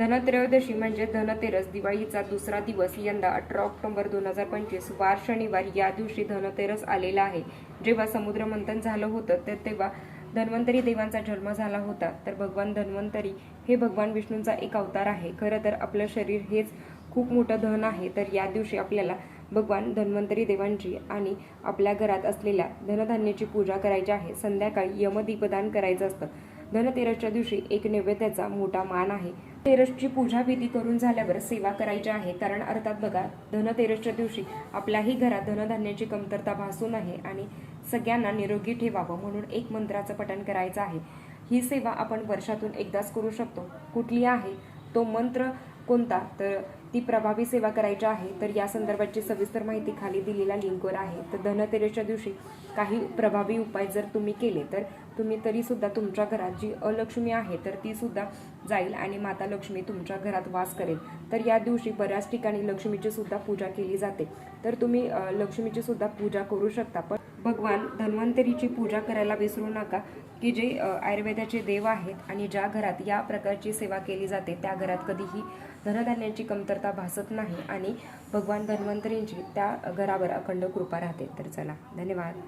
धनत्रयोदशी म्हणजे धनतेरस दिवाळीचा दुसरा दिवस यंदा अठरा ऑक्टोबर दोन हजार पंचवीस वार शनिवार या दिवशी धनतेरस आलेला आहे. जेव्हा समुद्र मंथन झालं होतं तर तेव्हा धन्वंतरी देवांचा जन्म झाला होता. तर भगवान धन्वंतरी हे भगवान विष्णूंचा एक अवतार आहे. खरं तर आपलं शरीर हेच खूप मोठं धन आहे. तर या दिवशी आपल्याला भगवान धन्वंतरी देवांची आणि आपल्या घरात असलेल्या धनधान्याची पूजा करायची आहे. संध्याकाळी यमदीपदान करायचं असतं. धनतेरसच्या दिवशी एक नैवेद्याचा मोठा मान आहे. तेरसची पूजा विधी करून झाल्यावर सेवा करायची आहे. कारण अर्थात बघा धनतेरसच्या दिवशी आपल्याही घरात धनधान्याची कमतरता भासू नये आणि सगळ्यांना निरोगी ठेवावं म्हणून एक मंत्राचं पठण करायचं आहे. ही सेवा आपण वर्षातून एकदाच करू शकतो. कुठली आहे? तो मंत्र कोणता? तर ती प्रभावी सेवा करायची आहे तर या संदर्भाची सविस्तर माहिती खाली दिलेल्या लिंकवर आहे. तर धनतेरेच्या दिवशी काही प्रभावी उपाय जर तुम्ही केले तर तुम्ही तरी सुद्धा तुमच्या घरात जी अलक्ष्मी आहे तर ती सुद्धा जाईल आणि माता लक्ष्मी तुमच्या घरात वास करेल. तर या दिवशी बऱ्याच ठिकाणी लक्ष्मीची सुद्धा पूजा केली जाते. तर तुम्ही लक्ष्मीची सुद्धा पूजा करू शकता. पण भगवान धन्वंतरीची पूजा करायला विसरू नका की जे आयुर्वेदाचे देव आहेत आणि ज्या घरात या प्रकारची सेवा केली जाते त्या घरात कधीही धनधान्याची कमतरता भासत नाही आणि भगवान धन्वंतरींची त्या घरावर अखंड कृपा राहते. तर चला धन्यवाद.